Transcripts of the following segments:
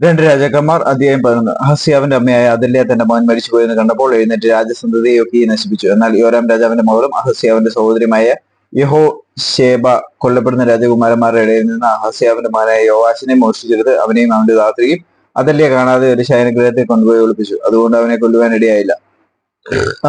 രണ്ട് രാജാക്കന്മാർ അധ്യായം പതിനൊന്ന്. ഹസ്യാവിന്റെ അമ്മയായ അതിലെ തന്റെ മകൻ മരിച്ചുപോയെന്ന് കണ്ടപ്പോൾ എഴുന്നേറ്റ് രാജസന്ധതയൊക്കെ നശിപ്പിച്ചു. എന്നാൽ യോരാം രാജാവിന്റെ മകളും അഹസ്യാവിന്റെ സഹോദരിയുമായ യഹോ ശേബ കൊല്ലപ്പെടുന്ന രാജകുമാരന്മാരുടെ ഇടയിൽ നിന്ന് അഹസ്യാവിന്റെ മകനായ യോവാശിനെ മോഷ്ടിച്ചെടുത്ത് അവനെയും അവന്റെ ദാത്രിയും അതല്ലേ കാണാതെ ഒരു ശയനഗ്രഹത്തെ കൊണ്ടുപോയി ഒളിപ്പിച്ചു. അതുകൊണ്ട് അവനെ കൊല്ലുവാൻ ഇടയായില്ല.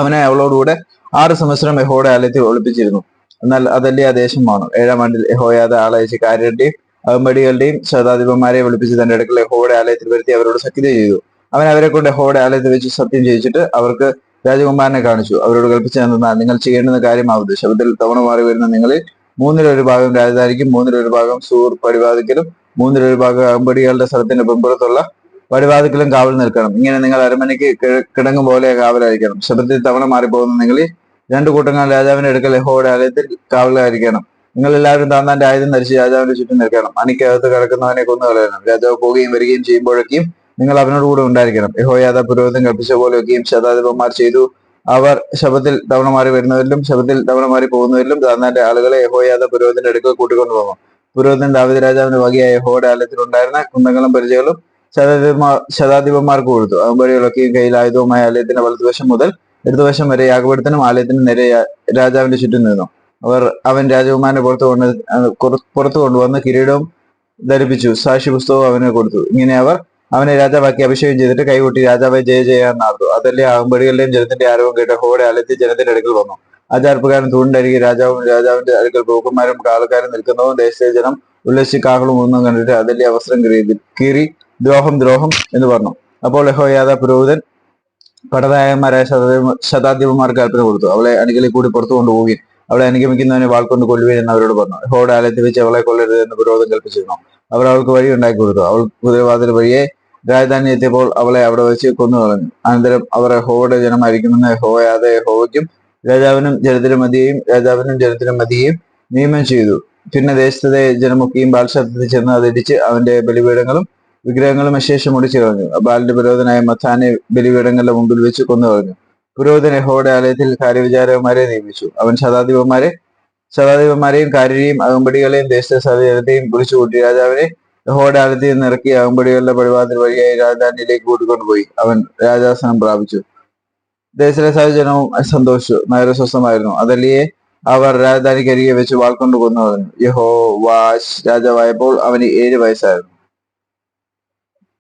അവനെ അവളോടുകൂടെ ആറ് സംവത്സരം യഹോയുടെ ആലയത്തിൽ ഒളിപ്പിച്ചിരുന്നു. എന്നാൽ അതല്ലേ ആ ദേശം വാണു ഏഴാം ആണ്ടിൽ യഹോയാതെ ആളയച്ച് കാര്യരുടെയും അകമ്പടികളുടെയും ശതാധിപന്മാരെ വിളിപ്പിച്ച് തന്റെ അടുക്കൽ യഹോയുടെ ആലയത്തിൽ വരുത്തി അവരോട് സഖ്യത ചെയ്തു. അവൻ അവരെ കൊണ്ട് യഹോയുടെ ആലയത്തിൽ വെച്ച് സത്യം ചെയ്യിച്ചിട്ട് അവർക്ക് രാജകുമാരനെ കാണിച്ചു. അവരോട് കൽപ്പിച്ചെന്നാൽ നിങ്ങൾ ചെയ്യേണ്ടുന്ന കാര്യമാവത് ശബ്ദത്തിൽ തവണ മാറി വരുന്ന നിങ്ങളിൽ മൂന്നിലൊരു ഭാഗം രാജധാനിക്കും മൂന്നിലൊരു ഭാഗം സൂർ പടിവാതിക്കലും മൂന്നിലൊരു ഭാഗം അകമ്പടികളുടെ സ്ഥലത്തിന്റെ പിമ്പുറത്തുള്ള പടിവാതിക്കലും കാവൽ നിൽക്കണം. ഇങ്ങനെ നിങ്ങൾ അരമനയ്ക്ക് കിടങ്ങും പോലെ കാവലായിരിക്കണം. ശബ്ദത്തിൽ തവണ മാറിപ്പോകുന്ന നിങ്ങളിൽ രണ്ടു കൂട്ടങ്ങൾ രാജാവിന്റെ അടുക്കൽ യഹോയുടെ ആലയത്തിൽ കാവലായിരിക്കണം. നിങ്ങൾ എല്ലാവരും താൻ ആയുധം ധരിച്ച് രാജാവിന്റെ ചുറ്റും നിൽക്കണം. അണിക്കകത്ത് കിടക്കുന്നവനെ കൊന്നു കളയണം. രാജാവ് പോവുകയും വരികയും ചെയ്യുമ്പോഴൊക്കെയും നിങ്ങൾ അവനോട് കൂടെ ഉണ്ടായിരിക്കണം. യഹോയാദ പുരോഹിതൻ കൽപ്പിച്ച പോലെയൊക്കെയും ശതാധിപന്മാർ ചെയ്തു. അവർ ശബത്തിൽ തവണ മാറി വരുന്നവരിലും ശബത്തിൽ തവണ മാറി പോകുന്നവരിലും താന്താന്റെ ആളുകളെ യഹോയാദ പുരോഹിതന്റെ അടുക്കൽ കൂട്ടിക്കൊണ്ടു പോകും. പുരോഹിതൻ ദാവിദ് രാജാവിന്റെ വകയായ യഹോയുടെ ആലയത്തിൽ ഉണ്ടായിരുന്ന കുന്തങ്ങളും പരിചയങ്ങളും ശതാധിപന്മാർ ശതാധിപന്മാർക്ക് കൊടുത്തു. അകമ്പടികളൊക്കെയും കയ്യിൽ ആയുധവുമായ ആലയത്തിന്റെ വലതുവശം മുതൽ ഇടതുവശം വരെ യാഗപീഠത്തിനും ആലയത്തിനും നേരെ രാജാവിന്റെ ചുറ്റും നിന്നു. അവർ അവൻ രാജകുമാരനെ പുറത്തു കൊണ്ട് പുറത്തു കൊണ്ടുവന്ന് കിരീടവും ധരിപ്പിച്ചു. സാക്ഷി പുസ്തകവും അവന് കൊടുത്തു. ഇങ്ങനെ അവർ അവനെ രാജാവാക്കി അഭിഷേകം ചെയ്തിട്ട് കൈകൂട്ടി രാജാവെ ജയ ജയ അതല്ലേ അകമ്പടികളുടെയും ജനത്തിന്റെ ആരവം കേട്ട ഹോടെ അലത്തി ജനത്തിന്റെ അടുക്കൽ വന്നു. ആചാർപ്പുകാരൻ തൂണിനരികെ രാജാവും രാജാവിന്റെ അടുക്കൽ പ്രഭുക്കന്മാരും കാലക്കാരും നിൽക്കുന്നതും ദേശീയ ജനം ഉല്ലസി കാഹളും ഒന്നും കണ്ടിട്ട് അതല്ലേ അവസരം കീറി ദ്രോഹം ദ്രോഹം എന്ന് പറഞ്ഞു. അപ്പോൾ ലഹോയാദ പുരോഹിതൻ പടനായകന്മാരായ ശതാദിപന്മാർക്ക് കൽപ്പന കൊടുത്തു. അവളെ അണികളിൽ കൂടി പുറത്തു കൊണ്ടുപോവുകയും അവളെ അനുഗമിക്കുന്നവനെ വാൾ കൊണ്ട് കൊല്ലുകയും എന്ന് അവരോട് പറഞ്ഞു. ഹോടെ ആലയത്തിൽ വെച്ച് അവളെ കൊല്ലരുത് എന്ന് പുരോഹിതൻ കൽപ്പിച്ചിരുന്നു. അവർ അവൾക്ക് വഴി ഉണ്ടാക്കി കൊടുത്തു. അവൾ കുതിരവാതിൽ വഴിയെ രാജധാനി എത്തിയപ്പോൾ അവളെ അവിടെ വെച്ച് കൊന്നു കളഞ്ഞു. അനന്തരം അവരെ ഹോടെ ജനമായിരിക്കുമെന്ന് ഹോയാതെ ഹോയ്ക്കും രാജാവിനും ജനത്തിനും മതിയെയും രാജാവിനും ജനത്തിനും മതിയെയും നിയമം ചെയ്തു. പിന്നെ ദേശത്തെ ജനമൊക്കെയും ബാൽശബ്ദത്തിൽ ചെന്ന് അതിടിച്ച് അവന്റെ ബലിപീഠങ്ങളും വിഗ്രഹങ്ങളും അശേഷം ഒടിച്ചു കളഞ്ഞു. ബാലിന്റെ പുരോധനായ മത്താനെ ബലിപീഠങ്ങളുടെ മുമ്പിൽ വെച്ച് കൊന്നു കളഞ്ഞു. പുരോഹിതൻ യഹോയുടെ ആലയത്തിൽ കാര്യവിചാരകന്മാരെ നിയമിച്ചു. അവൻ ശതാധിപന്മാരെ ശതാധിപന്മാരെയും കാര്യരെയും അകമ്പടികളെയും ദേശത്തെ സഹോദരത്തെയും കുറിച്ചു കൂട്ടി. രാജാവിനെ യഹോയുടെ ആലയത്തിൽ നിന്ന് ഇറക്കി അകമ്പടികളുടെ പടിവാതിൽ വഴിയായി രാജധാനിയിലേക്ക് കൂട്ടിക്കൊണ്ടുപോയി. അവൻ രാജാസനം പ്രാപിച്ചു. ദേശത്തിലെ സഹജനവും സന്തോഷിച്ചു. നഗര സ്വസ്ഥമായിരുന്നു. അതല്ലിയെ അവർ രാജധാനിക്കരികെ വെച്ച് വാൾക്കൊണ്ട് കൊന്നു പറഞ്ഞു യഹോ വാഷ് രാജാവായപ്പോൾ അവന് ഏഴ് വയസ്സായിരുന്നു.